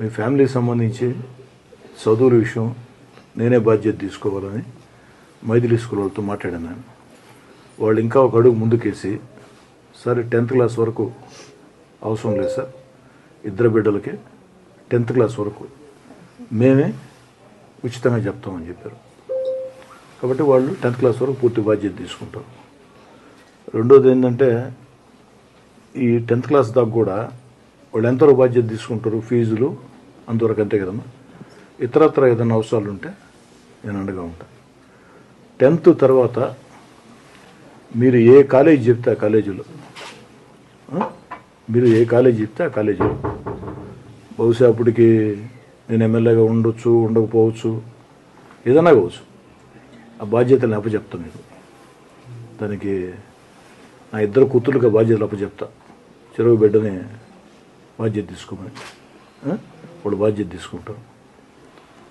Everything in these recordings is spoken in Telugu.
మీ ఫ్యామిలీకి సంబంధించి చదువుల విషయం నేనే బాధ్యత తీసుకోవాలని మైథిలి స్కూల్ వాళ్ళతో మాట్లాడాను నేను. వాళ్ళు ఇంకా ఒక అడుగు ముందుకేసి సరే టెన్త్ క్లాస్ వరకు అవసరం లేదు సార్. ఇద్దరు బిడ్డలకి టెన్త్ క్లాస్ వరకు మేమే ఉచితంగా చెప్తామని చెప్పారు. కాబట్టి వాళ్ళు టెన్త్ క్లాస్ వరకు పూర్తి బాధ్యత తీసుకుంటారు. రెండోది ఏంటంటే ఈ టెన్త్ క్లాస్ దాకా కూడా వాళ్ళు ఎంతవరకు బాధ్యత తీసుకుంటారు ఫీజులు? అంతవరకు అంతే కదమ్మా. ఇతరత్ర ఏదైనా అవసరాలు ఉంటే నేను అండగా ఉంటాను టెన్త్ తర్వాత మీరు ఏ కాలేజీ చెప్తే ఆ కాలేజీలో మీరు ఏ కాలేజీ చెప్తే ఆ కాలేజీలో. బహుశా అప్పటికి నేను ఎమ్మెల్యేగా ఉండొచ్చు ఉండకపోవచ్చు ఏదైనా కావచ్చు. ఆ బాధ్యతలు అప్పచెప్తా మీకు దానికి నా ఇద్దరు కూతురుగా బాధ్యతలు అప్పచెప్తా. చెరువు బిడ్డని బాధ్యత తీసుకోమని వాళ్ళు బాధ్యత తీసుకుంటారు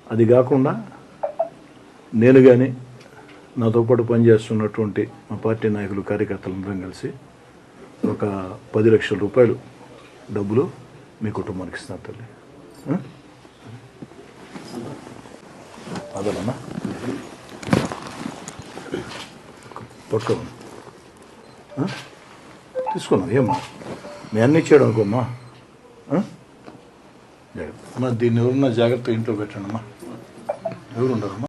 అది కాకుండా నేను కానీ నాతో పాటు పనిచేస్తున్నటువంటి మా పార్టీ నాయకులు కార్యకర్తలందరం కలిసి ఒక పది లక్షల రూపాయలు డబ్బులు మీ కుటుంబానికి ఇస్తున్నారు తల్లి. ఆ? అదలన్నా పట్టుకోమా తీసుకున్నాం ఏమ్మా? మీ అన్నీ ఇచ్చాడు అనుకోమ్మా. అమ్మా దీన్ని ఎవరున్నా జాగ్రత్త ఇంట్లో పెట్టండి అమ్మా ఎవరు ఉండరమ్మా